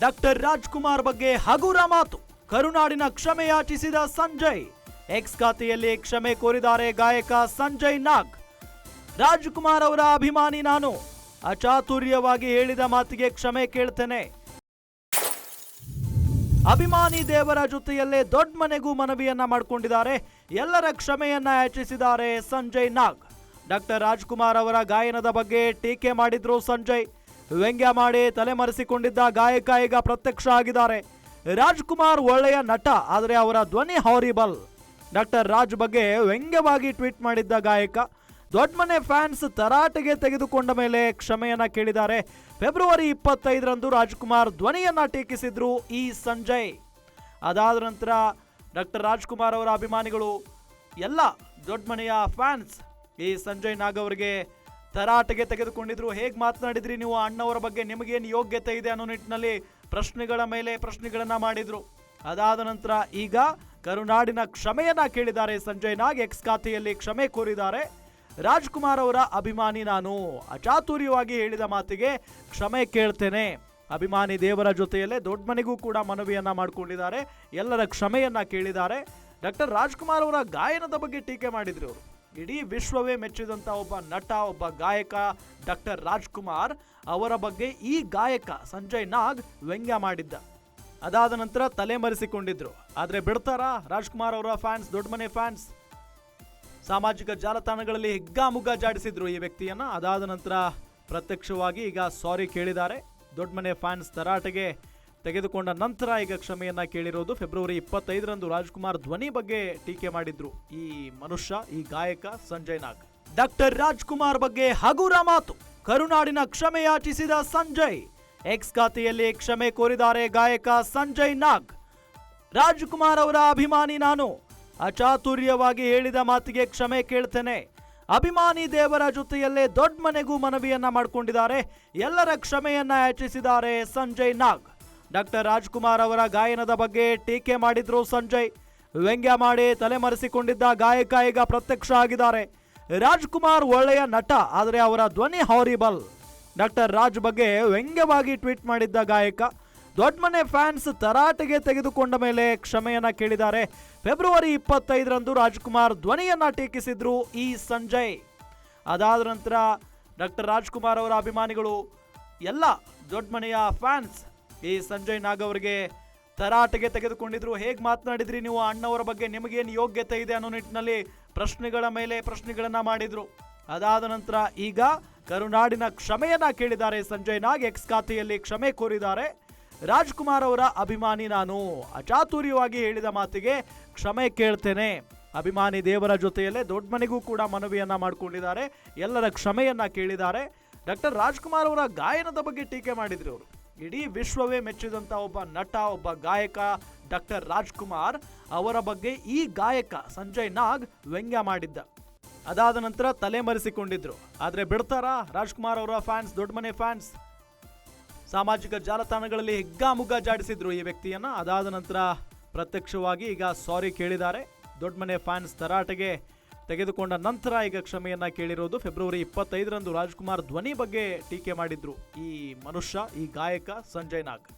Doctor Rajkumar ಬಗ್ಗೆ ಹಗುರ ಮಾತು. ಕರುನಾಡಿನ ಕ್ಷಮೆ ಯಾಚಿಸಿದ ಸಂಜಯ್. ಎಕ್ಸ್ ಖಾತೆಯಲ್ಲಿ ಕ್ಷಮೆ ಕೋರಿದ್ದಾರೆ ಗಾಯಕ ಸಂಜಯ್ ನಾಗ್. ರಾಜ್ಕುಮಾರ್ ಅವರ ಅಭಿಮಾನಿ ನಾನು. ಅಚಾತುರ್ಯವಾಗಿ ಹೇಳಿದ ಮಾತಿಗೆ ಕ್ಷಮೆ ಕೇಳ್ತೇನೆ. ಅಭಿಮಾನಿ ದೇವರ ಜೊತೆಯಲ್ಲೇ ದೊಡ್ಡ ಮನೆಗೂ ಮನವಿಯನ್ನ ಮಾಡಿಕೊಂಡಿದ್ದಾರೆ. ಎಲ್ಲರ ಕ್ಷಮೆಯನ್ನ ಯಾಚಿಸಿದ್ದಾರೆ ಸಂಜಯ್ ನಾಗ್. ಡಾಕ್ಟರ್ ರಾಜ್ಕುಮಾರ್ ಅವರ ಗಾಯನದ ಬಗ್ಗೆ ಟೀಕೆ ಮಾಡಿದ್ರು ಸಂಜಯ್. ವ್ಯಂಗ್ಯ ಮಾಡಿ ತಲೆಮರೆಸಿಕೊಂಡಿದ್ದ ಗಾಯಕ ಈಗ ಪ್ರತ್ಯಕ್ಷ ಆಗಿದ್ದಾರೆ ರಾಜ್ಕುಮಾರ್ ಒಳ್ಳೆಯ ನಟ, ಆದರೆ ಅವರ ಧ್ವನಿ ಹಾರಿಬಲ್ ಡಾಕ್ಟರ್ ರಾಜ್ ಬಗ್ಗೆ ವ್ಯಂಗ್ಯವಾಗಿ ಟ್ವೀಟ್ ಮಾಡಿದ್ದ ಗಾಯಕ ದೊಡ್ಡಮನೆ ಫ್ಯಾನ್ಸ್ ತರಾಟೆಗೆ ತೆಗೆದುಕೊಂಡ ಮೇಲೆ ಕ್ಷಮೆಯನ್ನ ಕೇಳಿದ್ದಾರೆ. ಫೆಬ್ರವರಿ ಇಪ್ಪತ್ತೈದರಂದು ರಾಜ್ಕುಮಾರ್ ಧ್ವನಿಯನ್ನ ಟೀಕಿಸಿದ್ರು ಈ ಸಂಜಯ್. ಅದಾದ ನಂತರ ಡಾಕ್ಟರ್ ರಾಜ್ಕುಮಾರ್ ಅವರ ಅಭಿಮಾನಿಗಳು, ಎಲ್ಲ ದೊಡ್ಡಮನೆಯ ಫ್ಯಾನ್ಸ್ ಈ ಸಂಜಯ್ ನಾಗ್ ಅವರಿಗೆ ತರಾಟೆಗೆ ತೆಗೆದುಕೊಂಡಿದ್ರು. ಹೇಗೆ ಮಾತನಾಡಿದ್ರಿ ನೀವು? ಅಣ್ಣವರ ಬಗ್ಗೆ ನಿಮಗೇನು ಯೋಗ್ಯತೆ ಇದೆ ಅನ್ನೋ ನಿಟ್ಟಿನಲ್ಲಿ ಪ್ರಶ್ನೆಗಳ ಮೇಲೆ ಪ್ರಶ್ನೆಗಳನ್ನು ಮಾಡಿದ್ರು. ಅದಾದ ನಂತರ ಈಗ ಕರುನಾಡಿನ ಕ್ಷಮೆಯನ್ನ ಕೇಳಿದ್ದಾರೆ. ಸಂಜಯ್ ನಾಗ್ ಎಕ್ಸ್ ಖಾತೆಯಲ್ಲಿ ಕ್ಷಮೆ ಕೋರಿದ್ದಾರೆ. ರಾಜ್ಕುಮಾರ್ ಅವರ ಅಭಿಮಾನಿ ನಾನು. ಅಚಾತುರ್ಯವಾಗಿ ಹೇಳಿದ ಮಾತಿಗೆ ಕ್ಷಮೆ ಕೇಳ್ತೇನೆ. ಅಭಿಮಾನಿ ದೇವರ ಜೊತೆಯಲ್ಲೇ ದೊಡ್ಡ ಮನೆಗೂ ಕೂಡ ಮನವಿಯನ್ನ ಮಾಡಿಕೊಂಡಿದ್ದಾರೆ. ಎಲ್ಲರ ಕ್ಷಮೆಯನ್ನ ಕೇಳಿದ್ದಾರೆ. ಡಾಕ್ಟರ್ ರಾಜ್ಕುಮಾರ್ ಅವರ ಗಾಯನದ ಬಗ್ಗೆ ಟೀಕೆ ಮಾಡಿದ್ರು ಅವರು. ಇಡೀ ವಿಶ್ವವೇ ಮೆಚ್ಚಿದಂತ ಒಬ್ಬ ನಟ, ಒಬ್ಬ ಗಾಯಕ ಡಾಕ್ಟರ್ ರಾಜ್ಕುಮಾರ್ ಅವರ ಬಗ್ಗೆ ಈ ಗಾಯಕ ಸಂಜಯ್ ನಾಗ್ ವ್ಯಂಗ್ಯ ಮಾಡಿದ್ದ. ಅದಾದ ನಂತರ ತಲೆಮರೆಸಿಕೊಂಡಿದ್ರು ಆದರೆ ಬಿಡ್ತಾರಾ ರಾಜ್ಕುಮಾರ್ ಅವರ ಫ್ಯಾನ್ಸ್, ದೊಡ್ಡ ಮನೆ ಫ್ಯಾನ್ಸ್? ಸಾಮಾಜಿಕ ಜಾಲತಾಣಗಳಲ್ಲಿ ಹಿಗ್ಗಾಮುಗ್ಗಾ ಜಾಡಿಸಿದ್ರು ಈ ವ್ಯಕ್ತಿಯನ್ನ. ಅದಾದ ನಂತರ ಪ್ರತ್ಯಕ್ಷವಾಗಿ ಈಗ ಸಾರಿ ಕೇಳಿದ್ದಾರೆ. ದೊಡ್ಡ ಮನೆ ಫ್ಯಾನ್ಸ್ ತರಾಟೆಗೆ ತೆಗೆದುಕೊಂಡ ನಂತರ ಈಗ ಕ್ಷಮೆಯನ್ನ ಕೇಳಿರೋದು. ಫೆಬ್ರವರಿ ಇಪ್ಪತ್ತೈದರಂದು ರಾಜ್ಕುಮಾರ್ ಧ್ವನಿ ಬಗ್ಗೆ ಟೀಕೆ ಮಾಡಿದ್ರು. ಈ ಮನುಷ್ಯ, ಈ ಗಾಯಕ ಸಂಜಯ್ ನಾಗ್. ಡಾಕ್ಟರ್ ರಾಜ್ಕುಮಾರ್ ಬಗ್ಗೆ ಹಗುರ ಮಾತು. ಕರುನಾಡಿನ ಕ್ಷಮೆ ಯಾಚಿಸಿದ ಸಂಜಯ್. ಎಕ್ಸ್ ಖಾತೆಯಲ್ಲಿ ಕ್ಷಮೆ ಕೋರಿದ್ದಾರೆ ಗಾಯಕ ಸಂಜಯ್ ನಾಗ್. ರಾಜ್ಕುಮಾರ್ ಅವರ ಅಭಿಮಾನಿ ನಾನು. ಅಚಾತುರ್ಯವಾಗಿ ಹೇಳಿದ ಮಾತಿಗೆ ಕ್ಷಮೆ ಕೇಳ್ತೇನೆ. ಅಭಿಮಾನಿ ದೇವರ ಜೊತೆಯಲ್ಲೇ ದೊಡ್ಡ ಮನೆಗೂ ಮನವಿಯನ್ನ ಮಾಡಿಕೊಂಡಿದ್ದಾರೆ. ಎಲ್ಲರ ಕ್ಷಮೆಯನ್ನ ಯಾಚಿಸಿದ್ದಾರೆ ಸಂಜಯ್ ನಾಗ್. ಡಾಕ್ಟರ್ ರಾಜ್ಕುಮಾರ್ ಅವರ ಗಾಯನದ ಬಗ್ಗೆ ಟೀಕೆ ಮಾಡಿದ್ರು ಸಂಜಯ್. ವ್ಯಂಗ್ಯ ಮಾಡಿ ತಲೆಮರೆಸಿಕೊಂಡಿದ್ದ ಗಾಯಕ ಈಗ ಪ್ರತ್ಯಕ್ಷ ಆಗಿದ್ದಾರೆ. ರಾಜ್ಕುಮಾರ್ ಒಳ್ಳೆಯ ನಟ, ಆದರೆ ಅವರ ಧ್ವನಿ ಹಾರಿಬಲ್ ಡಾಕ್ಟರ್ ರಾಜ್ ಬಗ್ಗೆ ವ್ಯಂಗ್ಯವಾಗಿ ಟ್ವೀಟ್ ಮಾಡಿದ್ದ ಗಾಯಕ ದೊಡ್ಡಮನೆ ಫ್ಯಾನ್ಸ್ ತರಾಟೆಗೆ ತೆಗೆದುಕೊಂಡ ಮೇಲೆ ಕ್ಷಮೆಯನ್ನ ಕೇಳಿದ್ದಾರೆ. ಫೆಬ್ರವರಿ ಇಪ್ಪತ್ತೈದರಂದು ರಾಜ್ಕುಮಾರ್ ಧ್ವನಿಯನ್ನ ಟೀಕಿಸಿದ್ರು ಈ ಸಂಜಯ್. ಅದಾದ ನಂತರ ಡಾಕ್ಟರ್ ರಾಜ್ಕುಮಾರ್ ಅವರ ಅಭಿಮಾನಿಗಳು, ಎಲ್ಲ ದೊಡ್ಡಮನೆಯ ಫ್ಯಾನ್ಸ್ ಈ ಸಂಜಯ್ ನಾಗ್ ಅವರಿಗೆ ತರಾಟೆಗೆ ತೆಗೆದುಕೊಂಡಿದ್ರು. ಹೇಗೆ ಮಾತನಾಡಿದ್ರಿ ನೀವು? ಅಣ್ಣವರ ಬಗ್ಗೆ ನಿಮಗೇನು ಯೋಗ್ಯತೆ ಇದೆ ಅನ್ನೋ ನಿಟ್ಟಿನಲ್ಲಿ ಪ್ರಶ್ನೆಗಳ ಮೇಲೆ ಪ್ರಶ್ನೆಗಳನ್ನು ಮಾಡಿದ್ರು. ಅದಾದ ನಂತರ ಈಗ ಕರುನಾಡಿನ ಕ್ಷಮೆಯನ್ನ ಕೇಳಿದ್ದಾರೆ ಸಂಜಯ್ ನಾಗ್. ಎಕ್ಸ್ ಖಾತೆಯಲ್ಲಿ ಕ್ಷಮೆ ಕೋರಿದ್ದಾರೆ. ರಾಜ್ಕುಮಾರ್ ಅವರ ಅಭಿಮಾನಿ ನಾನು. ಅಚಾತುರ್ಯವಾಗಿ ಹೇಳಿದ ಮಾತಿಗೆ ಕ್ಷಮೆ ಕೇಳ್ತೇನೆ. ಅಭಿಮಾನಿ ದೇವರ ಜೊತೆಯಲ್ಲೇ ದೊಡ್ಡ ಮನೆಗೂ ಕೂಡ ಮನವಿಯನ್ನು ಮಾಡಿಕೊಂಡಿದ್ದಾರೆ. ಎಲ್ಲರ ಕ್ಷಮೆಯನ್ನ ಕೇಳಿದ್ದಾರೆ. ಡಾಕ್ಟರ್ ರಾಜ್ಕುಮಾರ್ ಅವರ ಗಾಯನದ ಬಗ್ಗೆ ಟೀಕೆ ಮಾಡಿದ್ರು ಅವರು. ಇಡೀ ವಿಶ್ವವೇ ಮೆಚ್ಚಿದಂತ ಒಬ್ಬ ನಟ, ಒಬ್ಬ ಗಾಯಕ ಡಾಕ್ಟರ್ ರಾಜ್ಕುಮಾರ್ ಅವರ ಬಗ್ಗೆ ಈ ಗಾಯಕ ಸಂಜಯ್ ನಾಗ್ ವ್ಯಂಗ್ಯ ಮಾಡಿದ್ದ. ಅದಾದ ನಂತರ ತಲೆಮರೆಸಿಕೊಂಡಿದ್ರು ಆದರೆ ಬಿಡ್ತಾರಾ ರಾಜ್ಕುಮಾರ್ ಅವರ ಫ್ಯಾನ್ಸ್, ದೊಡ್ಡ ಮನೆ ಫ್ಯಾನ್ಸ್? ಸಾಮಾಜಿಕ ಜಾಲತಾಣಗಳಲ್ಲಿ ಹಿಗ್ಗಾಮುಗ್ಗಾ ಜಾಡಿಸಿದ್ರು ಈ ವ್ಯಕ್ತಿಯನ್ನ. ಅದಾದ ನಂತರ ಪ್ರತ್ಯಕ್ಷವಾಗಿ ಈಗ ಸಾರಿ ಕೇಳಿದ್ದಾರೆ. ದೊಡ್ಡ ಮನೆ ಫ್ಯಾನ್ಸ್ ತರಾಟೆಗೆ ತೆಗೆದುಕೊಂಡ ನಂತರ ಈಗ ಕ್ಷಮೆಯನ್ನ ಕೇಳಿರೋದು ಫೆಬ್ರವರಿ ಇಪ್ಪತ್ತೈದರಂದು ರಾಜ್ಕುಮಾರ್ ಧ್ವನಿ ಬಗ್ಗೆ ಟೀಕೆ ಮಾಡಿದ್ರು ಈ ಮನುಷ್ಯ, ಈ ಗಾಯಕ ಸಂಜಯ್ ನಾಗ್.